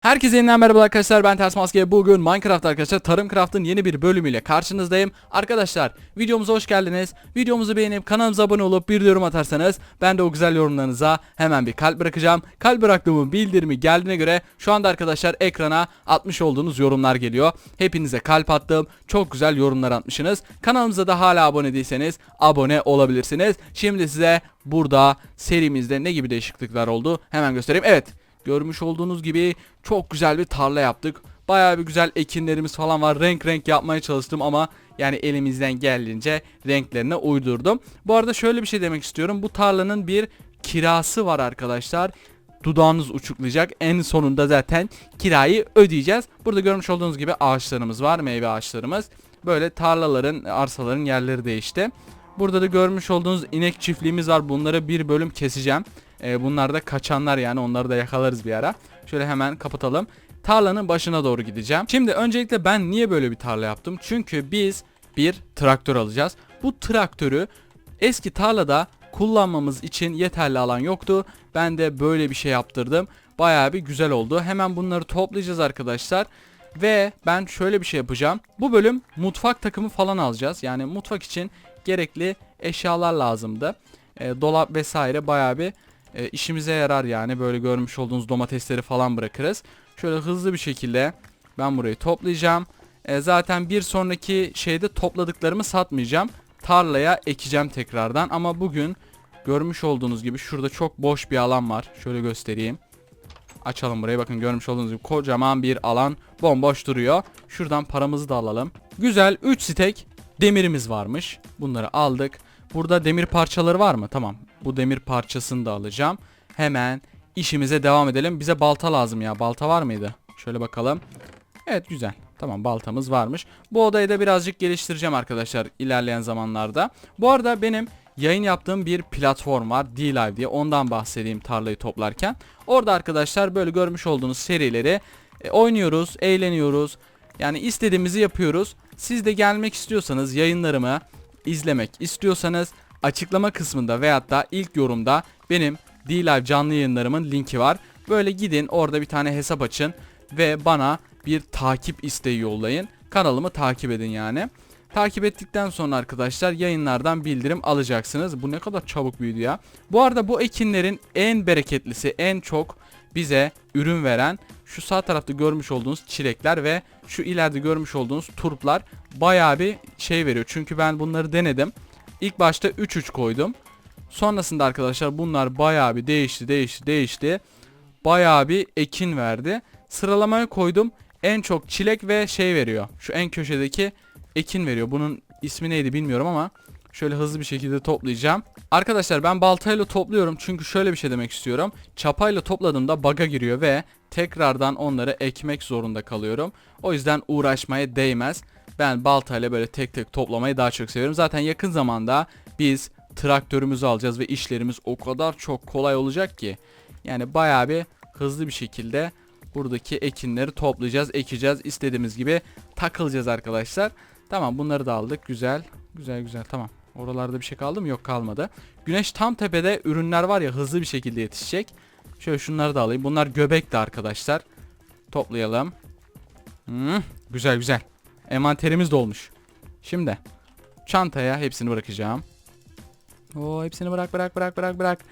Herkese yeniden merhaba arkadaşlar ben Ters Maske. Bugün Minecraft arkadaşlar Tarım Craft'ın yeni bir bölümüyle karşınızdayım. Arkadaşlar videomuza hoş geldiniz. Videomuzu beğenip kanalımıza abone olup bir yorum atarsanız Ben de o güzel yorumlarınıza hemen bir kalp bırakacağım. Kalp bıraktığımın bildirimi geldiğine göre Şu anda arkadaşlar ekrana atmış olduğunuz yorumlar geliyor. Hepinize kalp attım Çok güzel yorumlar atmışsınız. Kanalımıza da hala abone değilseniz abone olabilirsiniz. Şimdi size burada serimizde ne gibi değişiklikler oldu hemen göstereyim. Evet Görmüş olduğunuz gibi çok güzel bir tarla yaptık. Bayağı bir güzel ekinlerimiz falan var. Renk renk yapmaya çalıştım ama yani elimizden geldiğince renklerine uydurdum. Bu arada şöyle bir şey demek istiyorum. Bu tarlanın bir kirası var arkadaşlar. Dudağınız uçuklayacak. En sonunda zaten kirayı ödeyeceğiz. Burada görmüş olduğunuz gibi ağaçlarımız var. Meyve ağaçlarımız. Böyle tarlaların, arsaların yerleri değişti. Burada da görmüş olduğunuz inek çiftliğimiz var. Bunları bir bölüm keseceğim. Ee, bunlar da kaçanlar yani onları da yakalarız bir ara. Şöyle hemen kapatalım. Tarlanın başına doğru gideceğim. Şimdi öncelikle ben niye böyle bir tarla yaptım? Çünkü biz bir traktör alacağız. Bu traktörü eski tarlada kullanmamız için yeterli alan yoktu. Ben de böyle bir şey yaptırdım. Bayağı bir güzel oldu. Hemen bunları toplayacağız arkadaşlar. Ve ben şöyle bir şey yapacağım. Bu bölüm mutfak takımı falan alacağız. Yani mutfak için gerekli eşyalar lazımdı. E, dolap vesaire bayağı bir e, işimize yarar yani. Böyle görmüş olduğunuz domatesleri falan bırakırız. Şöyle hızlı bir şekilde ben burayı toplayacağım. E, zaten bir sonraki şeyde topladıklarımı satmayacağım. Tarlaya ekeceğim tekrardan ama bugün görmüş olduğunuz gibi şurada çok boş bir alan var. Şöyle göstereyim. Açalım burayı bakın görmüş olduğunuz gibi kocaman bir alan bomboş duruyor. Şuradan paramızı da alalım. Güzel 3 stek demirimiz varmış. Bunları aldık. Burada demir parçaları var mı? Tamam. Bu demir parçasını da alacağım. Hemen işimize devam edelim. Bize balta lazım ya. Balta var mıydı? Şöyle bakalım. Evet güzel. Tamam baltamız varmış. Bu odayı da birazcık geliştireceğim arkadaşlar ilerleyen zamanlarda. Bu arada benim yayın yaptığım bir platform var D-Live diye ondan bahsedeyim tarlayı toplarken. Orada arkadaşlar böyle görmüş olduğunuz serileri e, oynuyoruz, eğleniyoruz. Yani istediğimizi yapıyoruz. Siz de gelmek istiyorsanız yayınlarımı izlemek istiyorsanız açıklama kısmında veyahut da ilk yorumda benim D-Live canlı yayınlarımın linki var. Böyle gidin orada bir tane hesap açın ve bana bir takip isteği yollayın. Kanalımı takip edin yani. Takip ettikten sonra arkadaşlar yayınlardan bildirim alacaksınız. Bu ne kadar çabuk büyüdü ya. Bu arada bu ekinlerin en bereketlisi, en çok bize ürün veren şu sağ tarafta görmüş olduğunuz çilekler ve şu ileride görmüş olduğunuz turplar bayağı bir şey veriyor. Çünkü ben bunları denedim. İlk başta 3-3 koydum. Sonrasında arkadaşlar bunlar bayağı bir değişti, değişti, değişti. Bayağı bir ekin verdi. Sıralamaya koydum. En çok çilek ve şey veriyor. Şu en köşedeki ekin veriyor. Bunun ismi neydi bilmiyorum ama şöyle hızlı bir şekilde toplayacağım. Arkadaşlar ben baltayla topluyorum çünkü şöyle bir şey demek istiyorum. Çapayla topladığımda baga giriyor ve tekrardan onları ekmek zorunda kalıyorum. O yüzden uğraşmaya değmez. Ben baltayla böyle tek tek toplamayı daha çok seviyorum. Zaten yakın zamanda biz traktörümüzü alacağız ve işlerimiz o kadar çok kolay olacak ki. Yani bayağı bir hızlı bir şekilde buradaki ekinleri toplayacağız, ekeceğiz. istediğimiz gibi takılacağız arkadaşlar. Tamam bunları da aldık. Güzel. Güzel güzel tamam. Oralarda bir şey kaldı mı? Yok kalmadı. Güneş tam tepede ürünler var ya hızlı bir şekilde yetişecek. Şöyle şunları da alayım. Bunlar göbek de arkadaşlar. Toplayalım. Hmm, güzel güzel. Envanterimiz dolmuş. Şimdi çantaya hepsini bırakacağım. Oo hepsini bırak bırak bırak bırak bırak.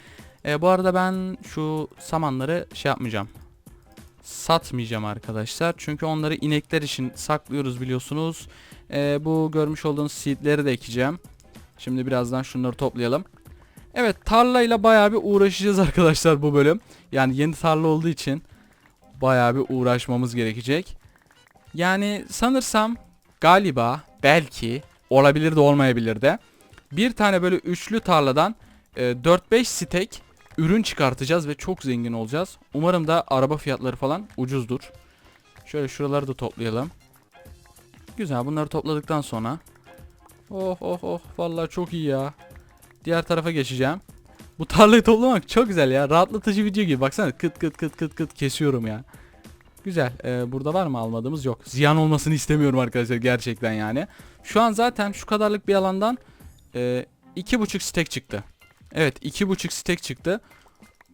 Ee, bu arada ben şu samanları şey yapmayacağım. Satmayacağım arkadaşlar. Çünkü onları inekler için saklıyoruz biliyorsunuz. Ee, bu görmüş olduğunuz seedleri de ekeceğim. Şimdi birazdan şunları toplayalım. Evet tarlayla bayağı bir uğraşacağız arkadaşlar bu bölüm. Yani yeni tarla olduğu için bayağı bir uğraşmamız gerekecek. Yani sanırsam galiba belki olabilir de olmayabilir de bir tane böyle üçlü tarladan e, 4-5 stek ürün çıkartacağız ve çok zengin olacağız. Umarım da araba fiyatları falan ucuzdur. Şöyle şuraları da toplayalım. Güzel bunları topladıktan sonra Oh oh oh vallahi çok iyi ya. Diğer tarafa geçeceğim. Bu tarlayı toplamak çok güzel ya. Rahatlatıcı video gibi. Baksana kıt kıt kıt kıt kıt kesiyorum ya. Güzel. Ee, burada var mı almadığımız? Yok. Ziyan olmasını istemiyorum arkadaşlar gerçekten yani. Şu an zaten şu kadarlık bir alandan e, iki buçuk stek çıktı. Evet iki buçuk stek çıktı.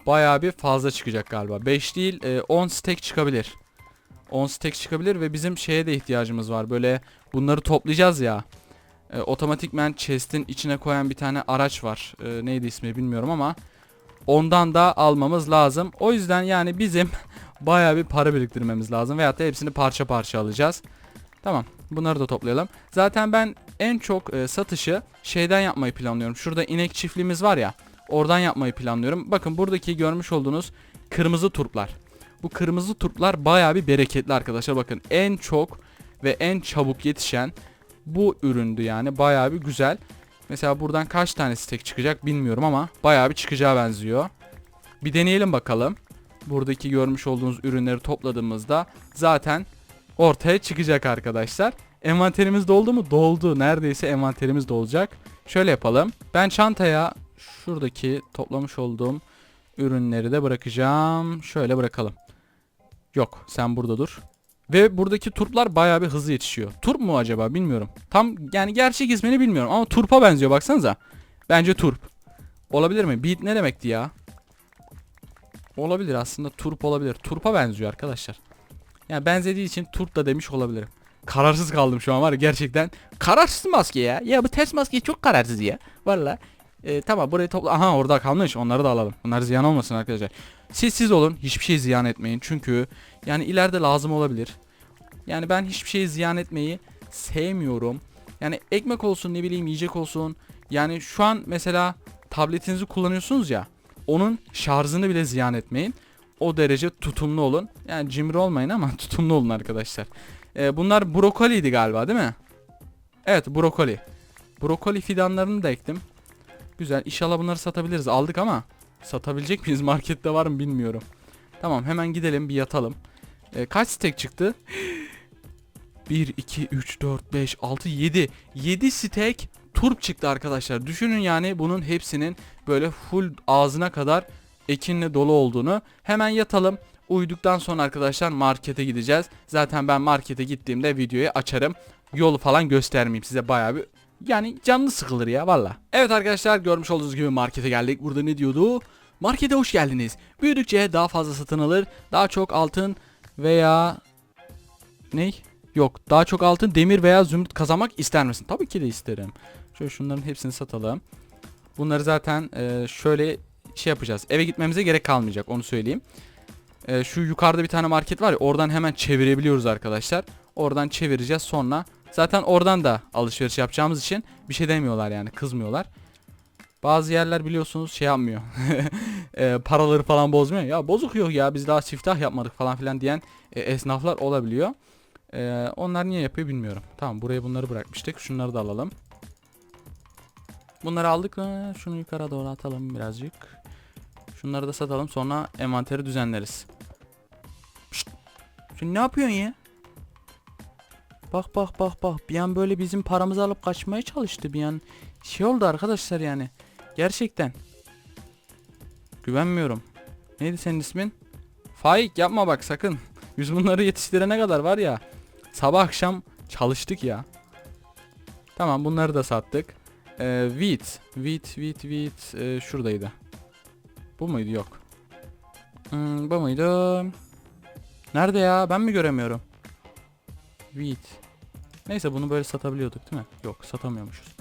Bayağı bir fazla çıkacak galiba. 5 değil 10 stek çıkabilir. 10 stack çıkabilir ve bizim şeye de ihtiyacımız var. Böyle bunları toplayacağız ya. E, otomatikmen chest'in içine koyan bir tane araç var. E, neydi ismi bilmiyorum ama ondan da almamız lazım. O yüzden yani bizim bayağı bir para biriktirmemiz lazım veyahut da hepsini parça parça alacağız. Tamam. Bunları da toplayalım. Zaten ben en çok e, satışı şeyden yapmayı planlıyorum. Şurada inek çiftliğimiz var ya. Oradan yapmayı planlıyorum. Bakın buradaki görmüş olduğunuz kırmızı turplar. Bu kırmızı turplar bayağı bir bereketli arkadaşlar. Bakın en çok ve en çabuk yetişen bu üründü yani. Bayağı bir güzel. Mesela buradan kaç tane stek çıkacak bilmiyorum ama bayağı bir çıkacağı benziyor. Bir deneyelim bakalım. Buradaki görmüş olduğunuz ürünleri topladığımızda zaten ortaya çıkacak arkadaşlar. Envanterimiz doldu mu? Doldu. Neredeyse envanterimiz dolacak. Şöyle yapalım. Ben çantaya şuradaki toplamış olduğum ürünleri de bırakacağım. Şöyle bırakalım. Yok sen burada dur. Ve buradaki turplar bayağı bir hızlı yetişiyor. Turp mu acaba bilmiyorum. Tam yani gerçek ismini bilmiyorum ama turpa benziyor baksanıza. Bence turp. Olabilir mi? Beat ne demekti ya? Olabilir aslında turp olabilir. Turpa benziyor arkadaşlar. Yani benzediği için turp da demiş olabilirim. Kararsız kaldım şu an var ya gerçekten. Kararsız maske ya. Ya bu ters maske çok kararsız ya. Valla. Ee, tamam burayı topla. Aha orada kalmış. Onları da alalım. Bunlar ziyan olmasın arkadaşlar. Siz siz olun. Hiçbir şey ziyan etmeyin. Çünkü yani ileride lazım olabilir. Yani ben hiçbir şeyi ziyan etmeyi sevmiyorum. Yani ekmek olsun ne bileyim yiyecek olsun. Yani şu an mesela tabletinizi kullanıyorsunuz ya. Onun şarjını bile ziyan etmeyin. O derece tutumlu olun. Yani cimri olmayın ama tutumlu olun arkadaşlar. Ee, bunlar brokoliydi galiba değil mi? Evet brokoli. Brokoli fidanlarını da ektim. Güzel. İnşallah bunları satabiliriz. Aldık ama satabilecek miyiz? Markette var mı bilmiyorum. Tamam hemen gidelim bir yatalım. Ee, kaç stek çıktı? 1, 2, 3, 4, 5, 6, 7. 7 stek turp çıktı arkadaşlar. Düşünün yani bunun hepsinin böyle full ağzına kadar ekinle dolu olduğunu. Hemen yatalım. Uyuduktan sonra arkadaşlar markete gideceğiz. Zaten ben markete gittiğimde videoyu açarım. Yolu falan göstermeyeyim size bayağı bir yani canlı sıkılır ya valla. Evet arkadaşlar görmüş olduğunuz gibi markete geldik. Burada ne diyordu? Markete hoş geldiniz. Büyüdükçe daha fazla satın alır. Daha çok altın veya ney? Yok daha çok altın demir veya zümrüt kazanmak ister misin? Tabii ki de isterim. Şöyle şunların hepsini satalım. Bunları zaten e, şöyle şey yapacağız. Eve gitmemize gerek kalmayacak onu söyleyeyim. E, şu yukarıda bir tane market var ya oradan hemen çevirebiliyoruz arkadaşlar. Oradan çevireceğiz sonra. Zaten oradan da alışveriş yapacağımız için bir şey demiyorlar yani kızmıyorlar. Bazı yerler biliyorsunuz şey yapmıyor. e, paraları falan bozmuyor. Ya bozuk yok ya biz daha siftah yapmadık falan filan diyen e, esnaflar olabiliyor. E, onlar niye yapıyor bilmiyorum. Tamam buraya bunları bırakmıştık. Şunları da alalım. Bunları aldık mı? Şunu yukarı doğru atalım birazcık. Şunları da satalım sonra envanteri düzenleriz. Şşt. Sen ne yapıyorsun ya? Bak bak bak bak bir an böyle bizim paramızı alıp kaçmaya çalıştı bir an şey oldu arkadaşlar yani gerçekten güvenmiyorum neydi senin ismin Faik yapma bak sakın biz bunları yetiştirene kadar var ya sabah akşam çalıştık ya tamam bunları da sattık ee, wheat wheat wheat wheat ee, şuradaydı bu muydu yok hmm, bu muydu nerede ya ben mi göremiyorum Wheat. Neyse bunu böyle satabiliyorduk değil mi? Yok satamıyormuşuz.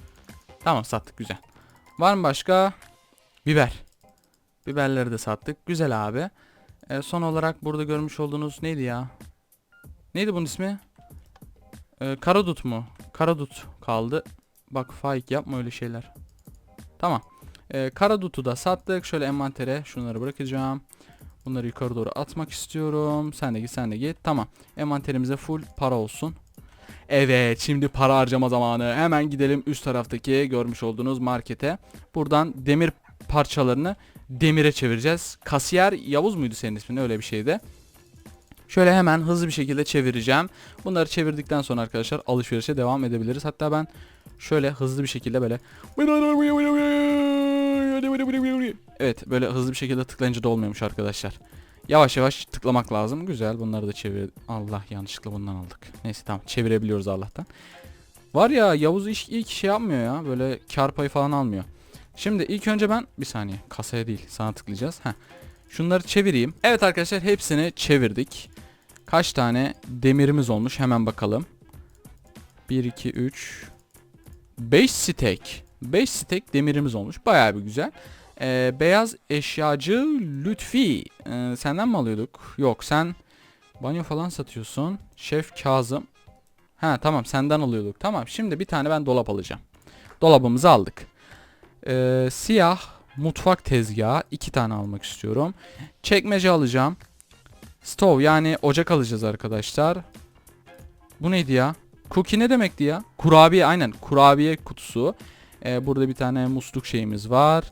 Tamam sattık güzel. Var mı başka? Biber. Biberleri de sattık. Güzel abi. Ee, son olarak burada görmüş olduğunuz neydi ya? Neydi bunun ismi? Ee, karadut mu? Karadut kaldı. Bak faik yapma öyle şeyler. Tamam. Ee, karadutu da sattık. Şöyle envantere şunları bırakacağım. Bunları yukarı doğru atmak istiyorum. Sen de git sen de git. Tamam. Envanterimize full para olsun. Evet şimdi para harcama zamanı. Hemen gidelim üst taraftaki görmüş olduğunuz markete. Buradan demir parçalarını demire çevireceğiz. Kasiyer Yavuz muydu senin ismin öyle bir şeydi. Şöyle hemen hızlı bir şekilde çevireceğim. Bunları çevirdikten sonra arkadaşlar alışverişe devam edebiliriz. Hatta ben şöyle hızlı bir şekilde böyle Evet böyle hızlı bir şekilde tıklayınca da olmuyormuş arkadaşlar. Yavaş yavaş tıklamak lazım. Güzel bunları da çevir. Allah yanlışlıkla bundan aldık. Neyse tamam çevirebiliyoruz Allah'tan. Var ya Yavuz iş, ilk şey yapmıyor ya. Böyle kar payı falan almıyor. Şimdi ilk önce ben bir saniye kasaya değil sana tıklayacağız. Heh. Şunları çevireyim. Evet arkadaşlar hepsini çevirdik. Kaç tane demirimiz olmuş hemen bakalım. 1, 2, 3, 5 stek. 5 stek demirimiz olmuş. Bayağı bir güzel. Ee, beyaz eşyacı Lütfi. Ee, senden mi alıyorduk? Yok sen banyo falan satıyorsun. Şef Kazım. Ha tamam senden alıyorduk. Tamam şimdi bir tane ben dolap alacağım. Dolabımızı aldık. Ee, siyah mutfak tezgahı iki tane almak istiyorum. Çekmece alacağım. Stove yani ocak alacağız arkadaşlar. Bu neydi ya? Cookie ne demekti ya? Kurabiye aynen kurabiye kutusu. Ee, burada bir tane musluk şeyimiz var.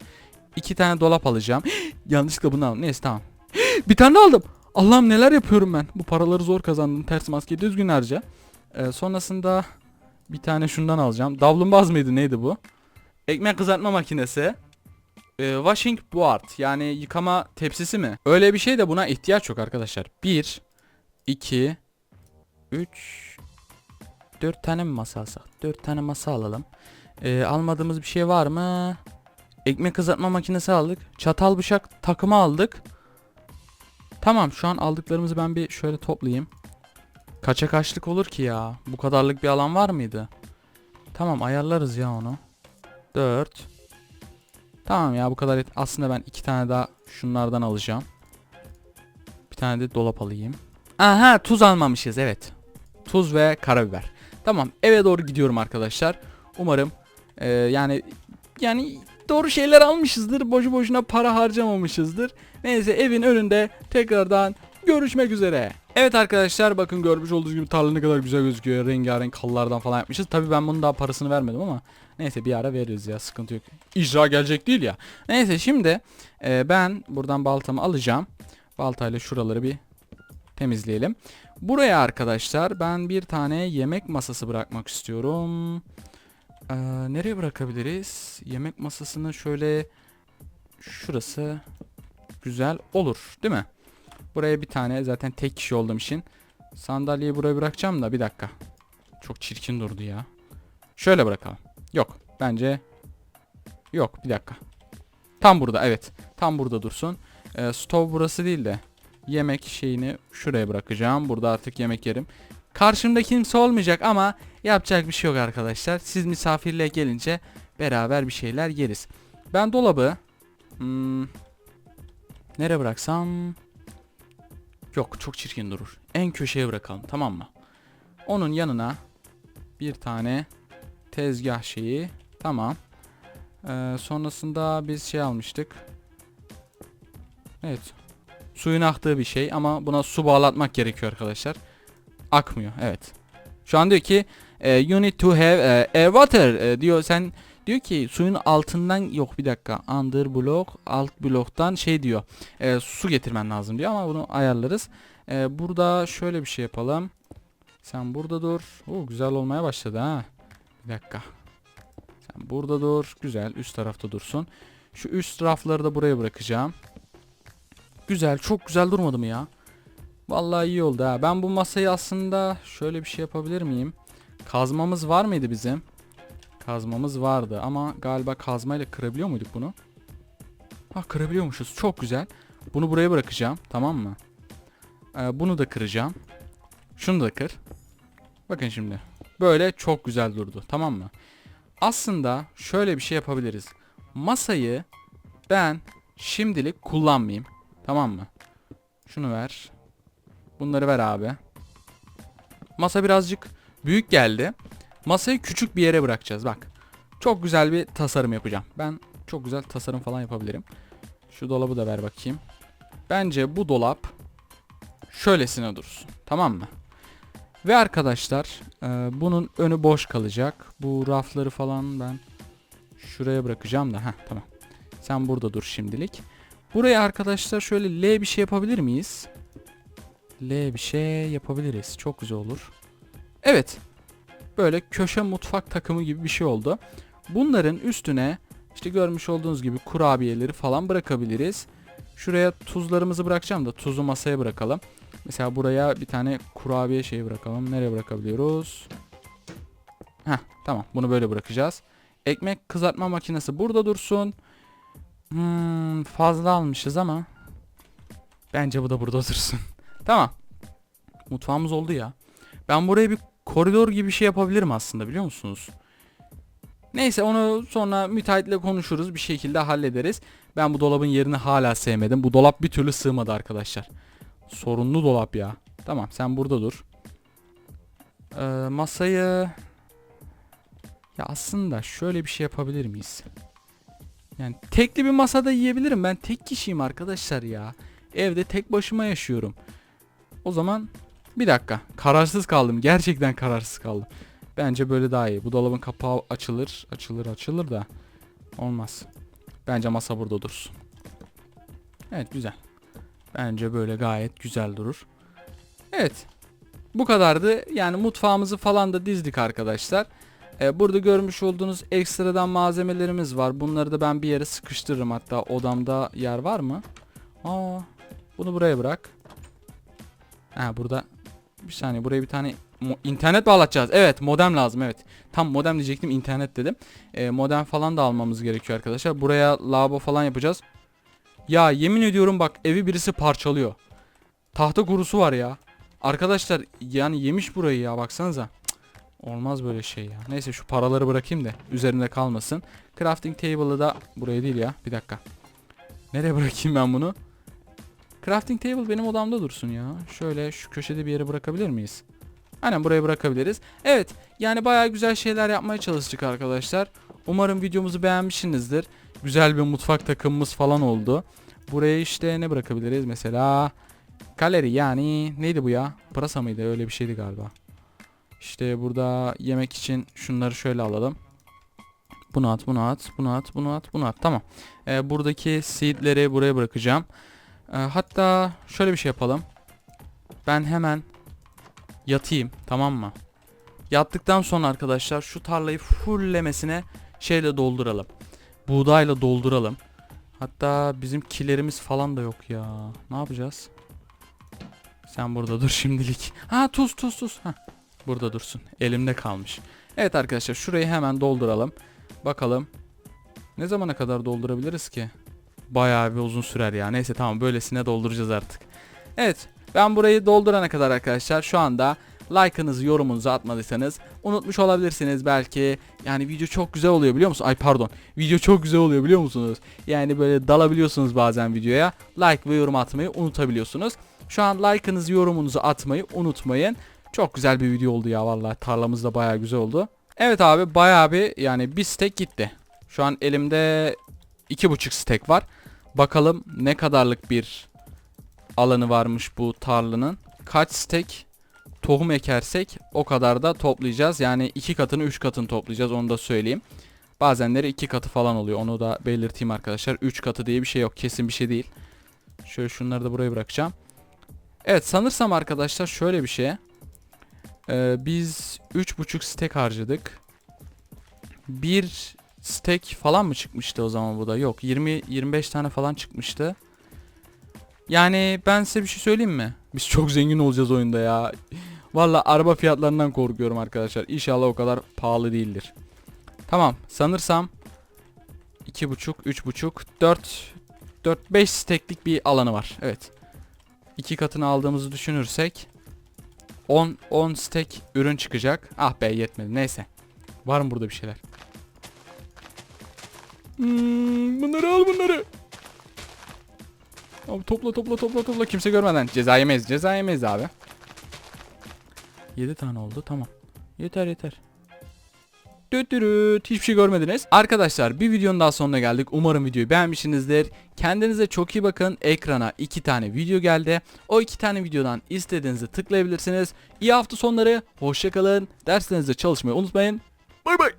İki tane dolap alacağım. Yanlışlıkla bunu aldım. Neyse tamam. bir tane aldım. Allah'ım neler yapıyorum ben. Bu paraları zor kazandım. Ters maske düzgün harca. Ee, sonrasında bir tane şundan alacağım. Davlumbaz mıydı neydi bu? Ekmek kızartma makinesi. Ee, washing board yani yıkama tepsisi mi? Öyle bir şey de buna ihtiyaç yok arkadaşlar. 1 2 3 4 tane mi masa alsak? 4 tane masa alalım. Ee, almadığımız bir şey var mı? Ekmek kızartma makinesi aldık. Çatal bıçak takımı aldık. Tamam şu an aldıklarımızı ben bir şöyle toplayayım. Kaça kaçlık olur ki ya? Bu kadarlık bir alan var mıydı? Tamam ayarlarız ya onu. 4 Tamam ya bu kadar et. Aslında ben iki tane daha şunlardan alacağım. Bir tane de dolap alayım. Aha tuz almamışız evet. Tuz ve karabiber. Tamam eve doğru gidiyorum arkadaşlar. Umarım e, yani yani doğru şeyler almışızdır. Boşu boşuna para harcamamışızdır. Neyse evin önünde tekrardan görüşmek üzere. Evet arkadaşlar bakın görmüş olduğunuz gibi tarla ne kadar güzel gözüküyor. Rengarenk halılardan falan yapmışız. Tabi ben bunun daha parasını vermedim ama neyse bir ara veririz ya sıkıntı yok. İcra gelecek değil ya. Neyse şimdi e, ben buradan baltamı alacağım. Baltayla şuraları bir temizleyelim. Buraya arkadaşlar ben bir tane yemek masası bırakmak istiyorum. Ee, nereye bırakabiliriz? Yemek masasını şöyle şurası güzel olur değil mi? Buraya bir tane zaten tek kişi olduğum için sandalyeyi buraya bırakacağım da bir dakika. Çok çirkin durdu ya. Şöyle bırakalım. Yok bence yok bir dakika. Tam burada evet. Tam burada dursun. Ee, stove burası değil de yemek şeyini şuraya bırakacağım. Burada artık yemek yerim. Karşımda kimse olmayacak ama yapacak bir şey yok arkadaşlar. Siz misafirliğe gelince beraber bir şeyler yeriz. Ben dolabı hmm, nereye bıraksam yok çok çirkin durur. En köşeye bırakalım tamam mı? Onun yanına bir tane tezgah şeyi tamam. Ee, sonrasında biz şey almıştık. Evet. Suyun aktığı bir şey ama buna su bağlatmak gerekiyor arkadaşlar. Akmıyor evet. Şu an diyor ki e, you need to have e, air water e, diyor sen diyor ki suyun altından yok bir dakika under block alt bloktan şey diyor e, su getirmen lazım diyor ama bunu ayarlarız. E, burada şöyle bir şey yapalım. Sen burada dur. Oo, güzel olmaya başladı ha. Bir dakika. Sen burada dur. Güzel üst tarafta dursun. Şu üst rafları da buraya bırakacağım. Güzel çok güzel durmadı mı ya? Vallahi iyi oldu ha. Ben bu masayı aslında şöyle bir şey yapabilir miyim? Kazmamız var mıydı bizim? Kazmamız vardı ama galiba kazmayla kırabiliyor muyduk bunu? Ha kırabiliyormuşuz. Çok güzel. Bunu buraya bırakacağım. Tamam mı? Ee, bunu da kıracağım. Şunu da kır. Bakın şimdi. Böyle çok güzel durdu. Tamam mı? Aslında şöyle bir şey yapabiliriz. Masayı ben şimdilik kullanmayayım. Tamam mı? Şunu ver. Bunları ver abi. Masa birazcık büyük geldi. Masayı küçük bir yere bırakacağız bak. Çok güzel bir tasarım yapacağım. Ben çok güzel tasarım falan yapabilirim. Şu dolabı da ver bakayım. Bence bu dolap şöylesine dursun. Tamam mı? Ve arkadaşlar e, bunun önü boş kalacak. Bu rafları falan ben şuraya bırakacağım da. Heh, tamam. Sen burada dur şimdilik. Buraya arkadaşlar şöyle L bir şey yapabilir miyiz? L bir şey yapabiliriz. Çok güzel olur. Evet. Böyle köşe mutfak takımı gibi bir şey oldu. Bunların üstüne işte görmüş olduğunuz gibi kurabiyeleri falan bırakabiliriz. Şuraya tuzlarımızı bırakacağım da tuzu masaya bırakalım. Mesela buraya bir tane kurabiye şeyi bırakalım. Nereye bırakabiliyoruz? Heh tamam bunu böyle bırakacağız. Ekmek kızartma makinesi burada dursun. Hmm, fazla almışız ama bence bu da burada dursun. tamam. mutfağımız oldu ya. Ben buraya bir koridor gibi bir şey yapabilirim aslında biliyor musunuz? Neyse onu sonra müteahhitle konuşuruz bir şekilde hallederiz. Ben bu dolabın yerini hala sevmedim. Bu dolap bir türlü sığmadı arkadaşlar. Sorunlu dolap ya. Tamam sen burada dur. Ee, masayı... Ya aslında şöyle bir şey yapabilir miyiz? Yani tekli bir masada yiyebilirim. Ben tek kişiyim arkadaşlar ya. Evde tek başıma yaşıyorum. O zaman bir dakika. Kararsız kaldım. Gerçekten kararsız kaldım. Bence böyle daha iyi. Bu dolabın kapağı açılır. Açılır açılır da. Olmaz. Bence masa burada dursun. Evet güzel. Bence böyle gayet güzel durur. Evet. Bu kadardı. Yani mutfağımızı falan da dizdik arkadaşlar. Ee, burada görmüş olduğunuz ekstradan malzemelerimiz var. Bunları da ben bir yere sıkıştırırım. Hatta odamda yer var mı? Aa, bunu buraya bırak. Ha burada bir saniye buraya bir tane internet bağlatacağız. Evet modem lazım evet. Tam modem diyecektim internet dedim. Ee, modem falan da almamız gerekiyor arkadaşlar. Buraya lavabo falan yapacağız. Ya yemin ediyorum bak evi birisi parçalıyor. Tahta kurusu var ya. Arkadaşlar yani yemiş burayı ya baksanıza. Olmaz böyle şey ya. Neyse şu paraları bırakayım da üzerinde kalmasın. Crafting table'ı da buraya değil ya. Bir dakika. Nereye bırakayım ben bunu? Crafting table benim odamda dursun ya. Şöyle şu köşede bir yere bırakabilir miyiz? Aynen buraya bırakabiliriz. Evet yani bayağı güzel şeyler yapmaya çalıştık arkadaşlar. Umarım videomuzu beğenmişsinizdir. Güzel bir mutfak takımımız falan oldu. Buraya işte ne bırakabiliriz mesela? Galeri yani neydi bu ya? Pırasa mıydı? Öyle bir şeydi galiba. İşte burada yemek için şunları şöyle alalım. Bunu at, bunu at, bunu at, bunu at, bunu at. Tamam. Ee, buradaki seedleri buraya bırakacağım. Ee, hatta şöyle bir şey yapalım. Ben hemen yatayım tamam mı? Yattıktan sonra arkadaşlar şu tarlayı fulllemesine şeyle dolduralım. Buğdayla dolduralım. Hatta bizim kilerimiz falan da yok ya. Ne yapacağız? Sen burada dur şimdilik. Ha tuz tuz tuz. Ha. Burada dursun. Elimde kalmış. Evet arkadaşlar şurayı hemen dolduralım. Bakalım. Ne zamana kadar doldurabiliriz ki? Bayağı bir uzun sürer ya. Neyse tamam böylesine dolduracağız artık. Evet ben burayı doldurana kadar arkadaşlar şu anda like'ınızı yorumunuzu atmadıysanız unutmuş olabilirsiniz belki. Yani video çok güzel oluyor biliyor musun? Ay pardon. Video çok güzel oluyor biliyor musunuz? Yani böyle dalabiliyorsunuz bazen videoya. Like ve yorum atmayı unutabiliyorsunuz. Şu an like'ınızı yorumunuzu atmayı unutmayın. Çok güzel bir video oldu ya vallahi tarlamız da bayağı güzel oldu. Evet abi bayağı bir yani bir stek gitti. Şu an elimde iki buçuk stek var. Bakalım ne kadarlık bir alanı varmış bu tarlanın. Kaç stek tohum ekersek o kadar da toplayacağız. Yani iki katını üç katını toplayacağız onu da söyleyeyim. Bazenleri iki katı falan oluyor onu da belirteyim arkadaşlar. Üç katı diye bir şey yok kesin bir şey değil. Şöyle şunları da buraya bırakacağım. Evet sanırsam arkadaşlar şöyle bir şey. Ee, biz 3.5 stek harcadık. Bir stek falan mı çıkmıştı o zaman bu da? Yok 20-25 tane falan çıkmıştı. Yani ben size bir şey söyleyeyim mi? Biz çok zengin olacağız oyunda ya. Valla araba fiyatlarından korkuyorum arkadaşlar. İnşallah o kadar pahalı değildir. Tamam sanırsam 2.5 3.5 4 4 5 steklik bir alanı var. Evet. İki katını aldığımızı düşünürsek 10 10 stek ürün çıkacak. Ah be yetmedi. Neyse. Var mı burada bir şeyler? Hmm, bunları al bunları. Abi topla topla topla topla kimse görmeden ceza yemeyiz ceza yemeyiz abi. 7 tane oldu tamam. Yeter yeter. Düt dürüt hiçbir şey görmediniz. Arkadaşlar bir videonun daha sonuna geldik. Umarım videoyu beğenmişsinizdir. Kendinize çok iyi bakın. Ekrana iki tane video geldi. O iki tane videodan istediğinizi tıklayabilirsiniz. İyi hafta sonları. Hoşçakalın. Derslerinizde çalışmayı unutmayın. Bay bay.